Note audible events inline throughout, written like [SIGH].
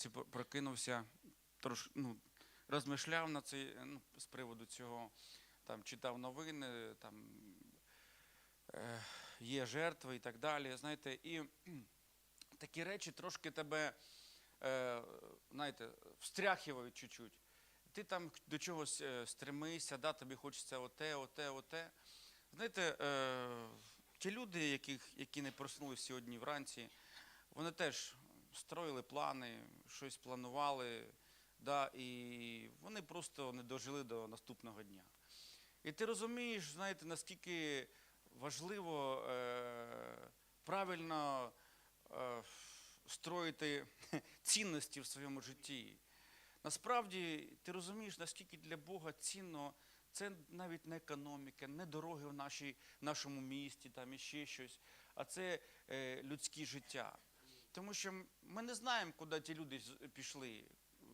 вранці прокинувся, трош, ну, розмишляв на цей, ну, з приводу цього, там, читав новини, там, е, є жертви і так далі. Знаєте, і [CLEARS THROAT] такі речі трошки тебе, е, знаєте, встряхивають чуть-чуть. Ти там до чогось е, стремишся, да, тобі хочеться оте, оте, оте. Знаєте, е, ті люди, яких, які не проснулися сьогодні вранці, вони теж строїли плани, щось планували, да, і вони просто не дожили до наступного дня. І ти розумієш, знаєте, наскільки важливо е, правильно е, строїти [LAUGHS] цінності в своєму житті. Насправді ти розумієш, наскільки для Бога цінно це навіть не економіка, не дороги в нашій, нашому місті, там і ще щось, а це е, людське життя. Тому що ми не знаємо, куди ті люди пішли. Е,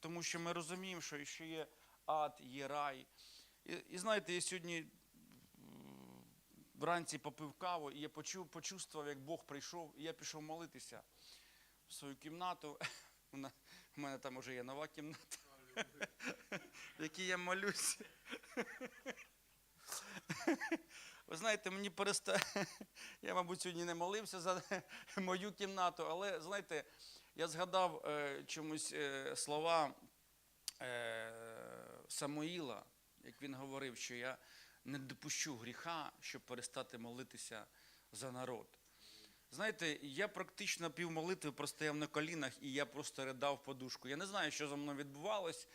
Тому що ми розуміємо, що ще є ад, є рай. І, і знаєте, я сьогодні вранці попив каву, і я почув, почувствував, як Бог прийшов, і я пішов молитися в свою кімнату. [LAUGHS] У мене там вже є нова кімната, [LAUGHS] в якій я молюсь. [LAUGHS] Ви знаєте, мені переста... [LAUGHS] Я, мабуть, сьогодні не молився за [LAUGHS] мою кімнату, але знаєте, я згадав е, чомусь е, слова е, Самуїла, як він говорив, що я не допущу гріха, щоб перестати молитися за народ. Знаєте, я практично пів молитви простояв на колінах, і я просто ридав подушку. Я не знаю, що за мною відбувалось.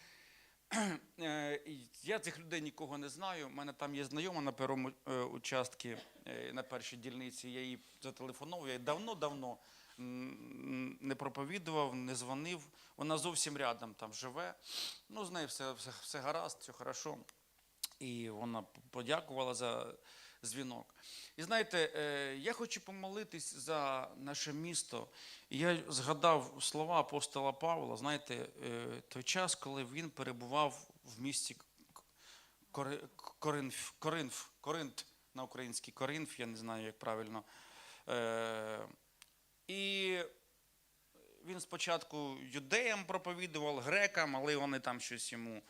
[CLEARS THROAT] Е, Я цих людей нікого не знаю. У мене там є знайома на першому е, участку, е, на першій дільниці. Я їй зателефонував, я давно-давно не проповідував, не дзвонив. Вона зовсім рядом там живе. Ну, з нею все, все, все гаразд, все хорошо. І вона подякувала за дзвінок. І знаєте, е, я хочу помолитись за наше місто. Я згадав слова апостола Павла, знаєте, е, той час, коли він перебував в місті Коринф, Коринф, Коринт на український Коринф, я не знаю, як правильно. Е, І він спочатку юдеям проповідував, грекам, але вони там щось йому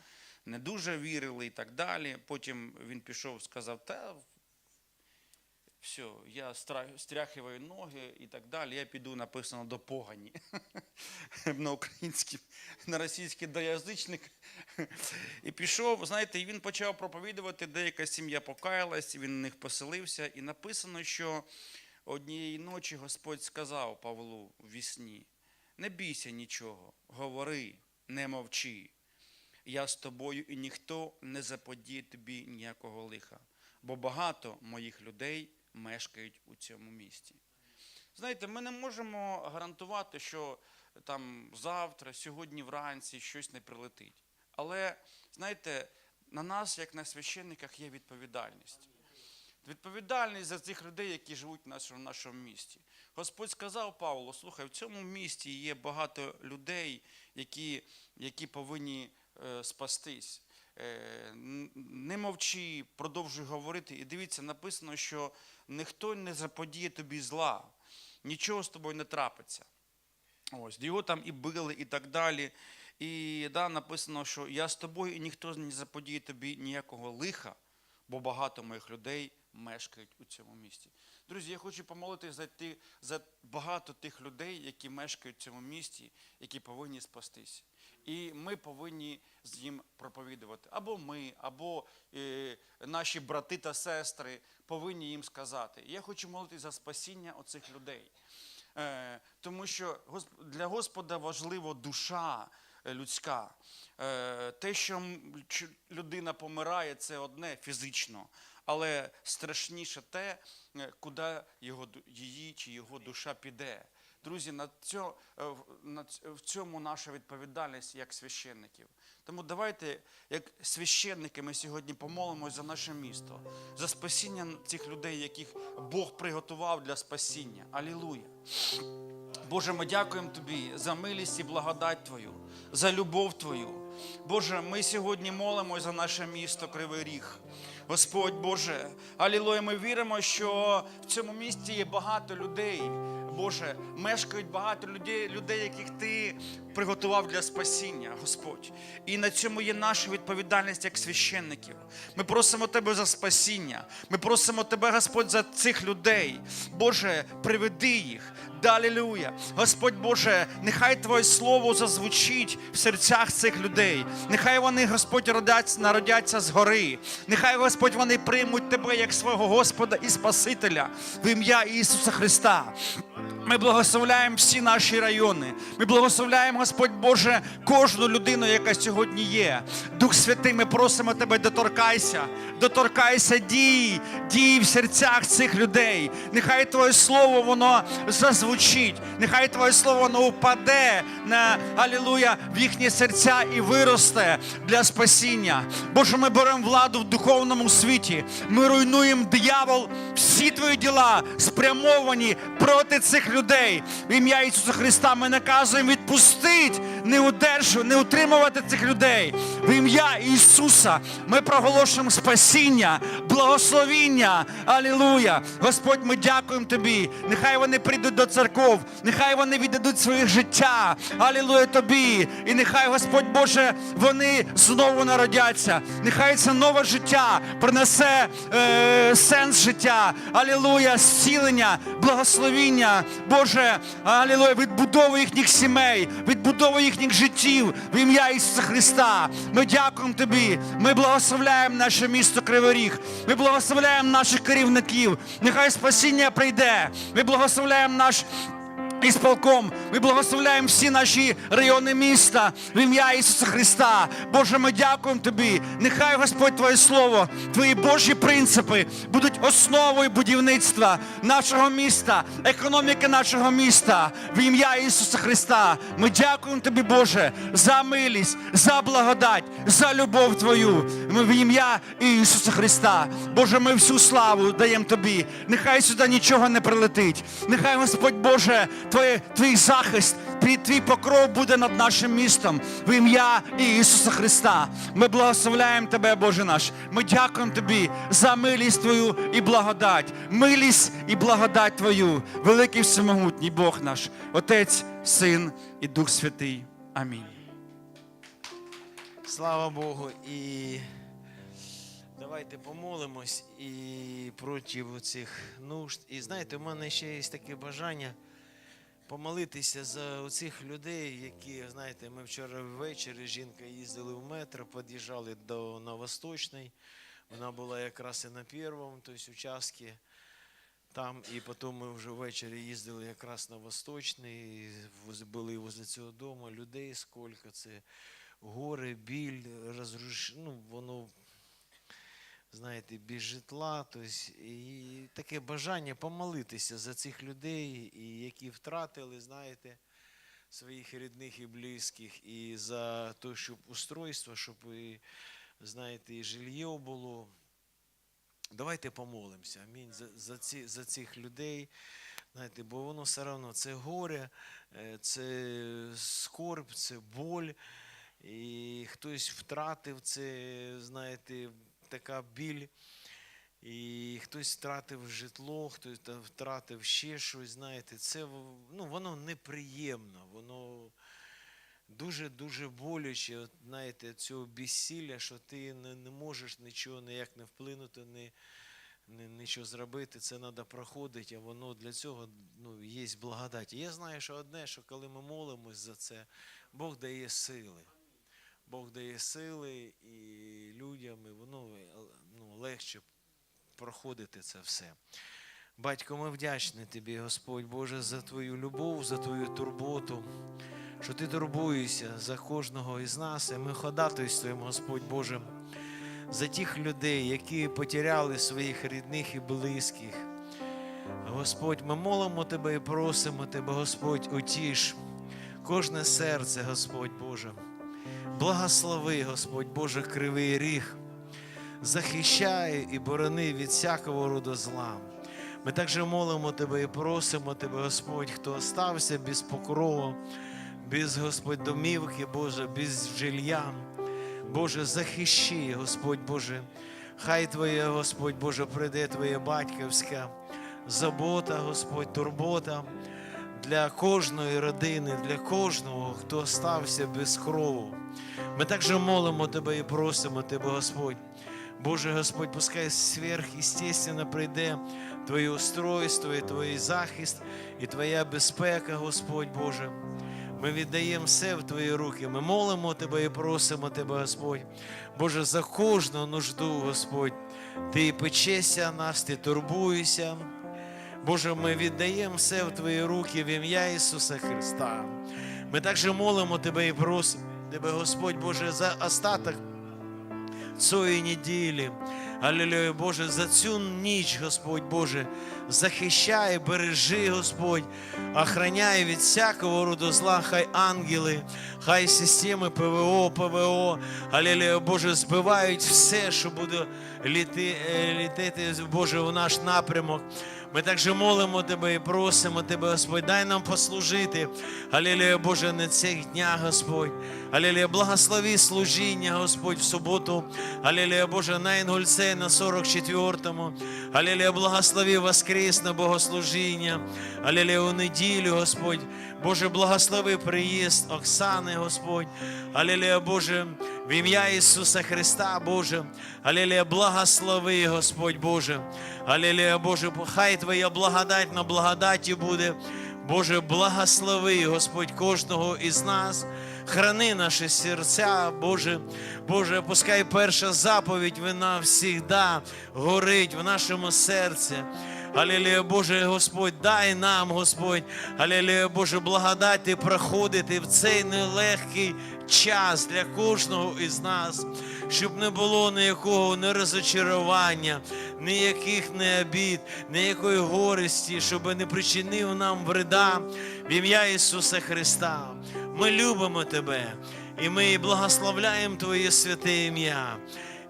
не дуже вірили і так далі. Потім він пішов, сказав, та все, я стряхиваю ноги і так далі. Я піду, написано до погані [LAUGHS] на українській, на російський до язичник. І пішов, знаєте, він почав проповідувати, деяка сім'я покаялась, він в них поселився. І написано, що однієї ночі Господь сказав Павлу в вісні, не бійся нічого, говори, не мовчи. Я з тобою, і ніхто не заподіє тобі ніякого лиха, бо багато моїх людей мешкають у цьому місті. Знаєте, ми не можемо гарантувати, що там завтра, сьогодні вранці щось не прилетить. Але знаєте, на нас, як на священниках, є відповідальність. Відповідальність за цих людей, які живуть в нашому, місті. Господь сказав Павлу: слухай, в цьому місті є багато людей, які, які повинні е, спастись. Е, не мовчи, продовжуй говорити. І дивіться, написано, що ніхто не заподіє тобі зла, нічого з тобою не трапиться. Ось, його там і били, і так далі. І да, написано, що я з тобою, і ніхто не заподіє тобі ніякого лиха, бо багато моїх людей мешкають у цьому місті. Друзі, я хочу помолитися за, ті, за багато тих людей, які мешкають в цьому місті, які повинні спастись. І ми повинні з ним проповідувати. Або ми, або е, наші брати та сестри повинні їм сказати. Я хочу молитися за спасіння оцих людей. Е, тому що для Господа важлива душа е, людська. Е, те, що людина помирає, це одне фізично, але страшніше те, е, куди його, її чи його душа піде. Друзі, на цьо, е, на в цьому наша відповідальність як священників. Тому давайте, як священники, ми сьогодні помолимось за наше місто, за спасіння цих людей, яких Бог приготував для спасіння. Алілуя! Боже, ми дякуємо Тобі за милість і благодать Твою, за любов Твою. Боже, ми сьогодні молимось за наше місто Кривий Ріг. Господь Боже, алілуя, ми віримо, що в цьому місті є багато людей, Боже, мешкають багато людей, людей, яких ти приготував для спасіння, Господь. І на цьому є наша відповідальність як священників. Ми просимо Тебе за спасіння. Ми просимо Тебе, Господь, за цих людей. Боже, приведи їх. Далілюя. Господь Боже, нехай Твоє Слово зазвучить в серцях цих людей. Нехай вони, Господь, родяться, народяться згори. Нехай, Господь, вони приймуть Тебе як свого Господа і Спасителя в ім'я Ісуса Христа. Ми благословляємо всі наші райони. Ми благословляємо, Господь Боже, кожну людину, яка сьогодні є. Дух Святий, ми просимо Тебе, доторкайся, доторкайся дій, дій в серцях цих людей. Нехай Твоє Слово воно зазвучить, нехай Твоє Слово воно упаде на Алілуя в їхні серця і виросте для спасіння. Боже, ми беремо владу в духовному світі. Ми руйнуємо диявол, всі твої діла спрямовані проти цих людей. В ім'я Ісуса Христа ми наказуємо відпустити, не удержувати, не утримувати цих людей. В ім'я Ісуса ми проголошуємо спасіння, благословіння. Алілуя. Господь, ми дякуємо Тобі. Нехай вони прийдуть до церков, нехай вони віддадуть своє життя. Алілуя Тобі. І нехай, Господь Боже, вони знову народяться. Нехай це нове життя принесе е, сенс життя. Алілуя, зцілення, благословіння. Боже, алілуя, відбудову їхніх сімей, відбудову їхніх життів в ім'я Ісуса Христа. Ми дякуємо Тобі. Ми благословляємо наше місто Кривий Ріг. Ми благословляємо наших керівників. Нехай спасіння прийде. Ми благословляємо наш. І сполком ми благословляємо всі наші райони міста в ім'я Ісуса Христа. Боже, ми дякуємо Тобі. Нехай Господь Твоє Слово, Твої Божі принципи будуть основою будівництва нашого міста, економіки нашого міста в ім'я Ісуса Христа. Ми дякуємо Тобі, Боже, за милість, за благодать, за любов Твою. Ми в ім'я Ісуса Христа. Боже, ми всю славу даємо Тобі. Нехай сюди нічого не прилетить. Нехай Господь Боже, Твоє, Твій захист, твій, твій покров буде над нашим містом в ім'я Ісуса Христа. Ми благословляємо Тебе, Боже наш. Ми дякуємо Тобі за милість Твою і благодать. Милість і благодать Твою. Великий всемогутній Бог наш, Отець, Син і Дух Святий. Амінь. Слава Богу. І давайте помолимось і проти цих нужд. І знаєте, у мене ще є таке бажання помолитися за цих людей, які, знаєте, ми вчора ввечері жінка їздили в метро, під'їжджали до Новосточної. Вона була якраз і на першому, тобто участку там, і потім ми вже ввечері їздили якраз на Восточний, були возле цього дому, людей скільки, це? Горе, біль, розруш... ну, воно, знаєте, без житла. Тобто, і таке бажання помолитися за цих людей, і які втратили, знаєте, своїх рідних і близьких, і за те, щоб устройство, щоб і, знаєте, і жилье було. Давайте помолимося. Амінь. За, за, ці, за цих людей. Знаєте, бо воно все одно це горе, е, це скорб, це боль. І хтось втратив це, знаєте, така біль. І хтось втратив житло, хтось втратив ще щось, знаєте, це ну, воно неприємно, воно дуже-дуже боляче, знаєте, цього безсилля, що ти не, не можеш нічого ніяк не вплинути, не, не, нічого зробити, це треба проходити, а воно для цього ну, є благодать. Я знаю, що одне, що коли ми молимось за це, Бог дає сили. Бог дає сили і і воно ну, легше проходити це все. Батько, ми вдячні тобі, Господь Боже, за твою любов, за твою турботу, що ти турбуєшся за кожного із нас, і ми ходатайствуємо, Господь Боже, за тих людей, які потеряли своїх рідних і близьких. Господь, ми молимо Тебе і просимо Тебе, Господь, утіш кожне серце, Господь Боже. Благослови, Господь Боже, кривий ріг, захищай і борони від всякого роду зла. Ми також молимо Тебе і просимо Тебе, Господь, хто остався без покрову, без Господь домівки, Боже, без жилья. Боже, захищи, Господь Боже. Хай Твоє, Господь Боже, прийде Твоя батьківська забота, Господь, турбота. для кожної родини, для кожного, хто стався без крову. Ми також молимо Тебе і просимо Тебе, Господь. Боже Господь, пускай сверхъестественно прийде Твоє устройство, і Твій захист, і Твоя безпека, Господь Боже. Ми віддаємо все в Твої руки. Ми молимо Тебе і просимо Тебе, Господь. Боже, за кожну нужду, Господь. Ти печешся нас, Ти турбуєшся. Боже, ми віддаємо все в Твої руки в ім'я Ісуса Христа. Ми також молимо Тебе і просимо Тебе, Господь Боже, за остаток цієї неділі. Алілюя, Боже, за цю ніч, Господь Боже, захищай, бережи, Господь, охраняй від всякого роду зла, хай ангели, хай системи ПВО, ПВО, Алілюя, Боже, збивають все, що буде літи, е, літати, Боже, в наш напрямок. Ми також молимо Тебе і просимо Тебе, Господь, дай нам послужити. Алілюя, Боже, на цих днях, Господь. Алілюя, благослови служіння, Господь, в суботу. Алілюя, Боже, на Інгульце на 44-му. Алілюя, благослови воскресне богослужіння. Алілюя, у неділю, Господь. Боже, благослови приїзд Оксани, Господь. Алілюя, Боже, в ім'я Ісуса Христа, Боже. Алілюя, благослови, Господь Боже. Алілюя, Боже, хай Твоя благодать на благодаті буде. Боже, благослови, Господь, кожного із нас. Храни наші серця, Боже, Боже, пускай перша заповідь вона завжди горить в нашому серці. Алілія, Боже, Господь, дай нам, Господь, Алілія, Боже, благодати проходити в цей нелегкий час для кожного із нас, щоб не було ніякого нерозочарування, ніяких необід, ніякої горісті, щоб не причинив нам вреда в ім'я Ісуса Христа. Ми любимо Тебе і ми благословляємо Твоє святе ім'я.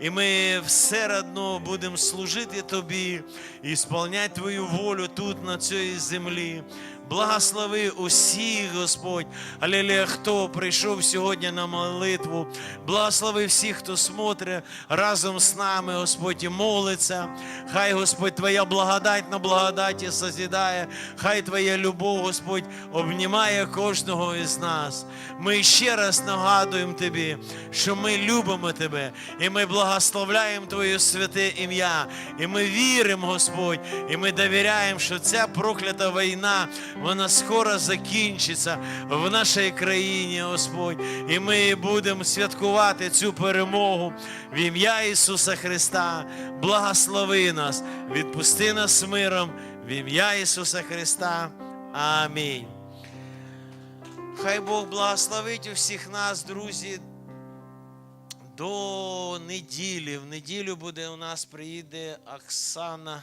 І ми все одно будемо служити Тобі і сповняти Твою волю тут, на цій землі. Благослови усіх, Господь, алілія, хто прийшов сьогодні на молитву. Благослови всіх, хто смотрить разом з нами, Господь, і молиться. Хай, Господь, Твоя благодать на благодаті созідає. Хай Твоя любов, Господь, обнімає кожного із нас. Ми ще раз нагадуємо Тобі, що ми любимо Тебе, і ми благословляємо Твоє святе ім'я. І ми віримо, Господь, і ми довіряємо, що ця проклята війна, вона скоро закінчиться в нашій країні, Господь. І ми будемо святкувати цю перемогу в ім'я Ісуса Христа. Благослови нас, відпусти нас миром в ім'я Ісуса Христа. Амінь. Хай Бог благословить усіх нас, друзі. До неділі. В неділю буде у нас приїде Оксана.